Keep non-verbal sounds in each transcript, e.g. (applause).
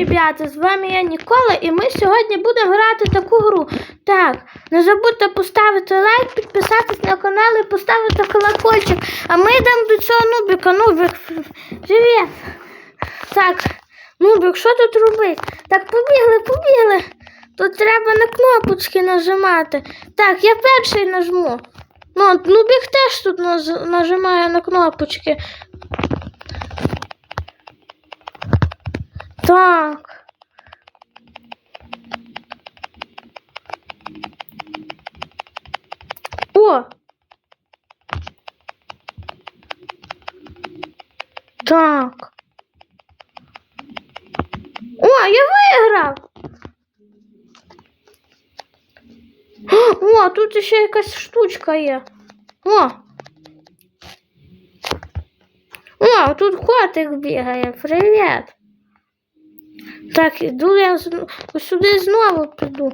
ребята, з вами я Нікола, і ми сьогодні будемо грати таку гру. Так, не забудьте поставити лайк, підписатись на канал і поставити колокольчик. А ми йдемо до цього Нубіка. Нубік, привіт. Так, Нубік, що тут робити? Так, побігли, побігли. Тут треба на кнопочки нажимати. Так, я перший нажму. Ну, Нубік теж тут нажимає на кнопочки. Так. О! Так. О, я виграв! О, тут ще якась штучка є. О! О, тут котик бігає. Привіт! Так, іду я сюди знову піду.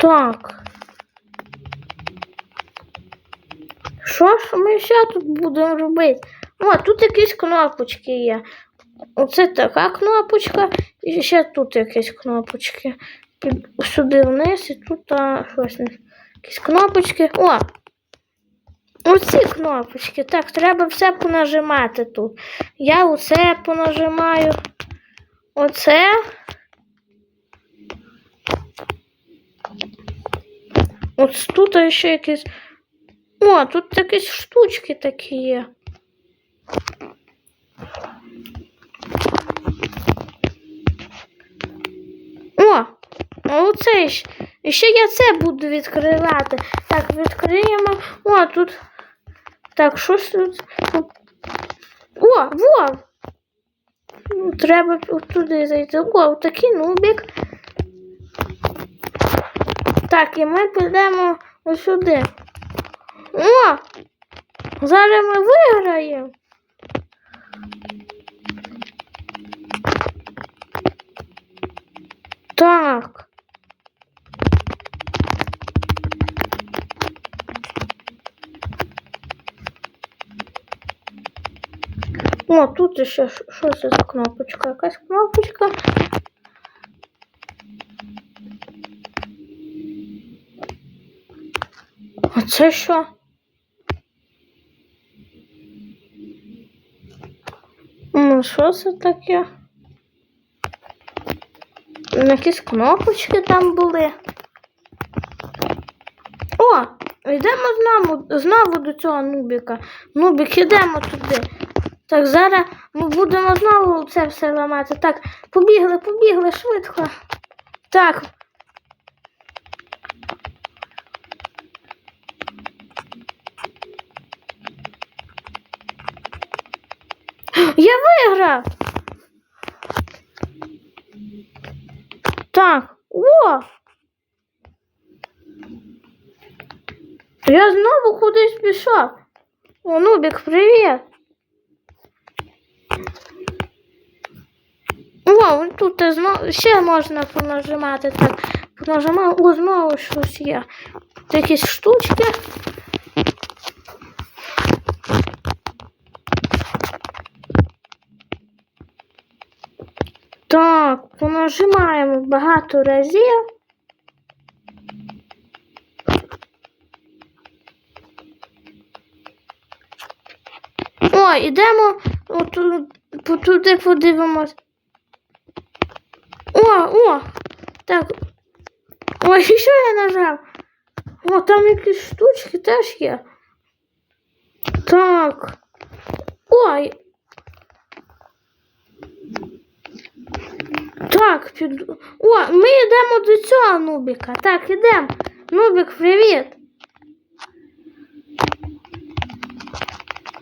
Так. Що ж ми ще тут будемо робити? О, тут якісь кнопочки є. Оце така кнопочка, і ще тут якісь кнопочки. Сюди вниз і тут а, щось. Якісь кнопочки. О! Оці кнопочки. Так, треба все понажимати тут. Я оце понажимаю. Оце. Ось тут ще якісь. О, тут якісь штучки такі є. О! Оце ще. І ще я це буду відкривати. Так, відкриємо. О, тут. Так, що ж тут? О, во! Ну, Треба туди зайти. О, такий нубік. Так, і ми підемо ось сюди. О! Зараз ми виграємо. О, тут ще ш- що це за кнопочка? Якась кнопочка. А це що? Ну, що це таке? Якісь кнопочки там були. О! Йдемо знову, знову до цього нубіка. Нубік, йдемо туди. Так, зараз ми будемо знову це все ламати. Так, побігли, побігли швидко. Так. Я виграв! Так, о! Я знову кудись пішов. О, Нубік, привіт. О, тут знову ще можна понажимати. Так, понажимаю, о, знову щось є. Тут якісь штучки. Так, понажимаємо багато разів. О, ідемо оту- туди подивимось. О! Так. Ой, (laughs) що я нажав? О, там якісь штучки теж є. Так. Ой. Так, піду. О, ми йдемо до цього Нубіка. Так, ідемо. Нубік, привіт.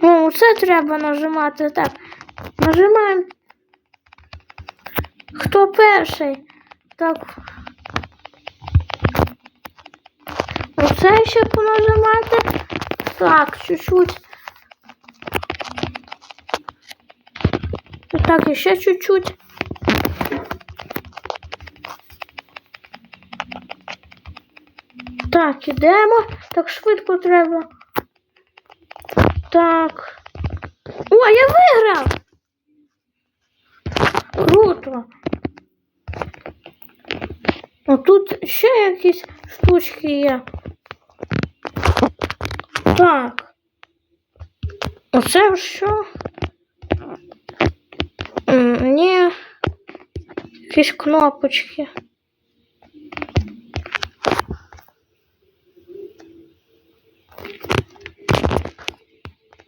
О, це треба нажимати. Так. Нажимаємо. Хто перший? Так. Оце ще понажимати. Так, чуть-чуть. Так, і ще чуть-чуть. Так, ідемо. Так швидко треба. Так. О, я виграв! Круто. О, тут ще якісь штучки є. Так. Оце що? Ні. Якісь кнопочки.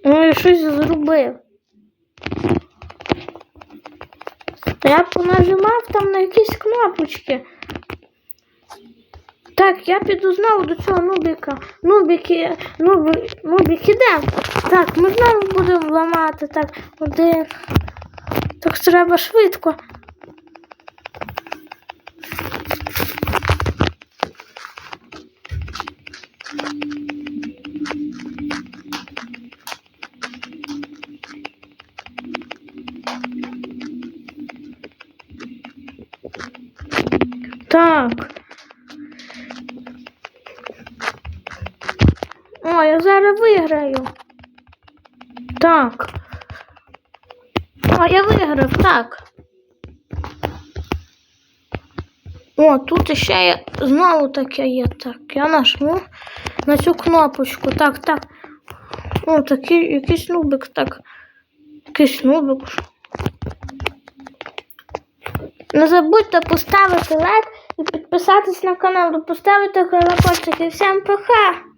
Ну, я щось зробив. Я понажимав там на якісь кнопочки. Так, я піду знову до цього нубіка. Нубіки, нубі, нубік іде. Так, ми знову будемо ламати. Так, один. Так треба швидко. Так. Зараз виграю. Так. О, я виграв, так. О, тут ще є знову таке є. Так, я нажму на цю кнопочку. Так, так. О, такий якийсь нубик, так. Якийсь нубик. Не забудьте поставити лайк і підписатись на канал, поставити колокольчик. І всім пока!